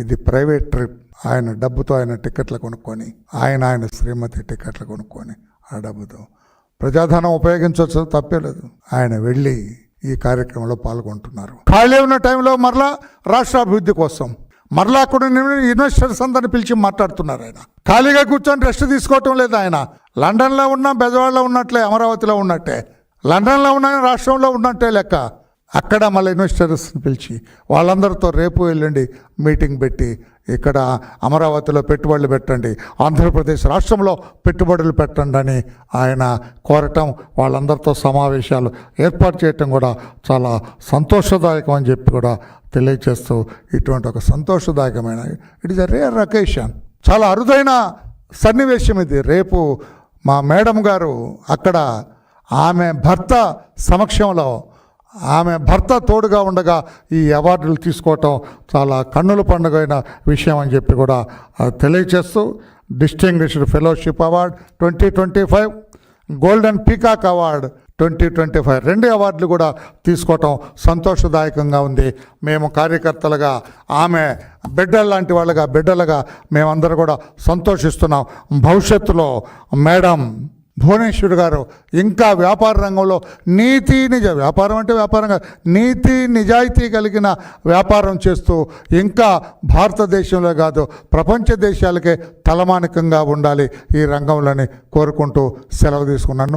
ఇది private trip. ఆయన డబ్బుతో ఆయన టికెట్లు కొనుక్కొని ఆయన ఆయన శ్రీమతి టికెట్లు కొనుక్కొని ఆ డబ్బుతో. ప్రజాధనం ఉపయోగించవచ్చు తప్పే లేదు. ఆయన వెళ్ళి ఈ కార్యక్రమంలో పాల్గొంటున్నారు. ఖాళీ ఉన్న టైంలో మరలా రాష్ట్ర అభివృద్ధి కోసం మరలా అక్కడ ఇన్వెస్టర్స్ అందరిని పిలిచి మాట్లాడుతున్నారు ఆయన. ఖాళీగా కూర్చొని రెస్ట్ తీసుకోవటం లేదు ఆయన. లండన్లో ఉన్నా బెజవాడలో ఉన్నట్లే అమరావతిలో ఉన్నట్టే. లండన్లో ఉన్న రాష్ట్రంలో ఉన్నట్టే లెక్క. అక్కడ మళ్ళీ ఇన్వెస్టర్స్ని పిలిచి వాళ్ళందరితో రేపు వెళ్ళండి మీటింగ్ పెట్టి ఇక్కడ అమరావతిలో పెట్టుబడులు పెట్టండి ఆంధ్రప్రదేశ్ రాష్ట్రంలో పెట్టుబడులు పెట్టండి అని ఆయన కోరటం వాళ్ళందరితో సమావేశాలు ఏర్పాటు చేయటం కూడా చాలా సంతోషదాయకం అని చెప్పి కూడా తెలియచేస్తూ ఇటువంటి ఒక సంతోషదాయకమైన it is a rare occasion చాలా అరుదైన సన్నివేశం ఇది. రేపు మా మేడం గారు అక్కడ ఆమె భర్త సమక్షంలో ఆమె భర్త తోడుగా ఉండగా ఈ అవార్డులు తీసుకోవటం చాలా కన్నుల పండుగైన విషయం అని చెప్పి కూడా తెలియచేస్తూ distinguished fellowship award twenty twenty five golden peacock award twenty twenty five రెండు అవార్డులు కూడా తీసుకోవటం సంతోషదాయకంగా ఉంది. మేము కార్యకర్తలుగా ఆమె బిడ్డల లాంటి వాళ్ళగా బిడ్డలుగా మేమందరూ కూడా సంతోషిస్తున్నాం. భవిష్యత్తులో మేడం భువనేశ్వర్ గారు ఇంకా వ్యాపార రంగంలో నీతి నిజ వ్యాపారం అంటే వ్యాపారంగా నీతి నిజాయితీ కలిగిన వ్యాపారం చేస్తూ ఇంకా భారతదేశంలో కాదు ప్రపంచ దేశాలకే తలమానికంగా ఉండాలి ఈ రంగంలోని కోరుకుంటూ సెలవు తీసుకున్నాను.